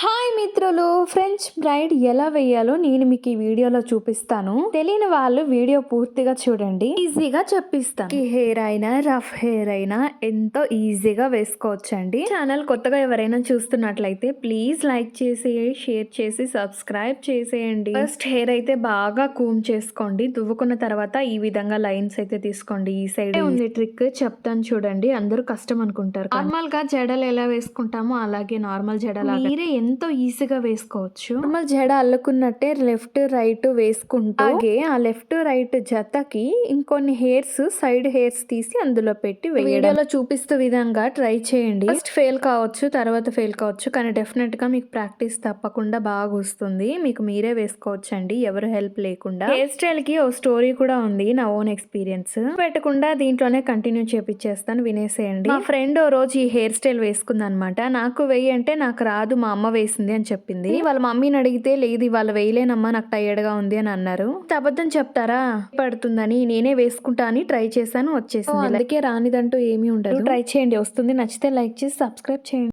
Hi మిత్రులు French braid ఎలా వేయాలో నేను మీకు ఈ వీడియోలో చూపిస్తాను. తెలియని వాళ్ళు వీడియో పూర్తిగా చూడండి. ఈజీగా చెప్పిస్తాను. ఈ హెయిర్ అయినా రఫ్ హెయిర్ అయినా ఎంతో ఈజీగా వేసుకోవచ్చండి. ఛానల్ కొత్తగా ఎవరైనా చూస్తున్నట్లయితే ప్లీజ్ లైక్ చేసి షేర్ చేసి సబ్స్క్రైబ్ చేసేయండి. ఫస్ట్ హెయిర్ అయితే బాగా కూమ్ చేసుకోండి. దువ్వుకున్న తర్వాత ఈ విధంగా లైన్స్ అయితే తీసుకోండి. ఈ సైడ్ ఉంది ట్రిక్ చెప్తాను చూడండి. అందరూ కష్టం అనుకుంటారు నార్మల్గా జడలు ఎలా వేసుకుంటామో అలాగే నార్మల్ జడ మీరే ఎంతో ఈజీగా వేసుకోవచ్చు. నార్మల్ జడ అల్లుకున్నట్టే లెఫ్ట్ రైట్ వేసుకుంటూ అలాగే ఆ లెఫ్ట్ రైట్ జతకి ఇంకొన్ని హెయిర్స్ సైడ్ హెయిర్స్ తీసి అందులో పెట్టి వీడియోలో చూపిస్తూ విధంగా ట్రై చేయండి. ఫస్ట్ ఫెయిల్ కావచ్చు తర్వాత ఫెయిల్ కావచ్చు కానీ డెఫినెట్గా మీకు ప్రాక్టీస్ తప్పకుండా బాగా వస్తుంది. మీకు మీరే వేసుకోవచ్చు అండి ఎవరు హెల్ప్ లేకుండా. హెయిర్ స్టైల్కి ఓ స్టోరీ కూడా ఉంది నా ఓన్ ఎక్స్పీరియన్స్ పెట్టకుండా దీంట్లోనే కంటిన్యూ చేపించేస్తాను వినేసేయండి. మా ఫ్రెండ్ ఓ రోజు ఈ హెయిర్ స్టైల్ వేసుకుంది అనమాట నాకు వెయ్యి అంటే నాకు రాదు మా అమ్మ వేసింది అని చెప్పింది. వాళ్ళ మమ్మీని అడిగితే లేదు ఇవాళ వేయలేనమ్మా నాకు టైర్డ్గా ఉంది అని అన్నారు. అబద్ధం చెప్తారా? పడుతుందని నేనే వేసుకుంటా అని ట్రై చేశాను వచ్చేసింది. అందుకే రానిదంటూ ఏమీ ఉండదు. ట్రై చేయండి వస్తుంది. నచ్చితే లైక్ చేసి సబ్స్క్రైబ్ చేయండి.